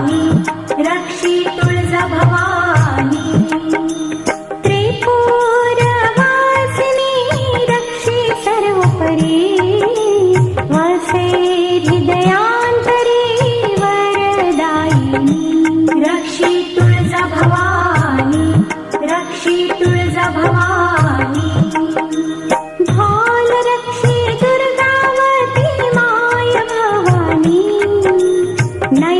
भवानी रक्षी तुळज भवानी त्रिपुरवासिनी वसे हृदयान्तरे वरदायिनी. रक्षी तुळज रक्षी तुळज भवानी रक्षी दुर्गावती माय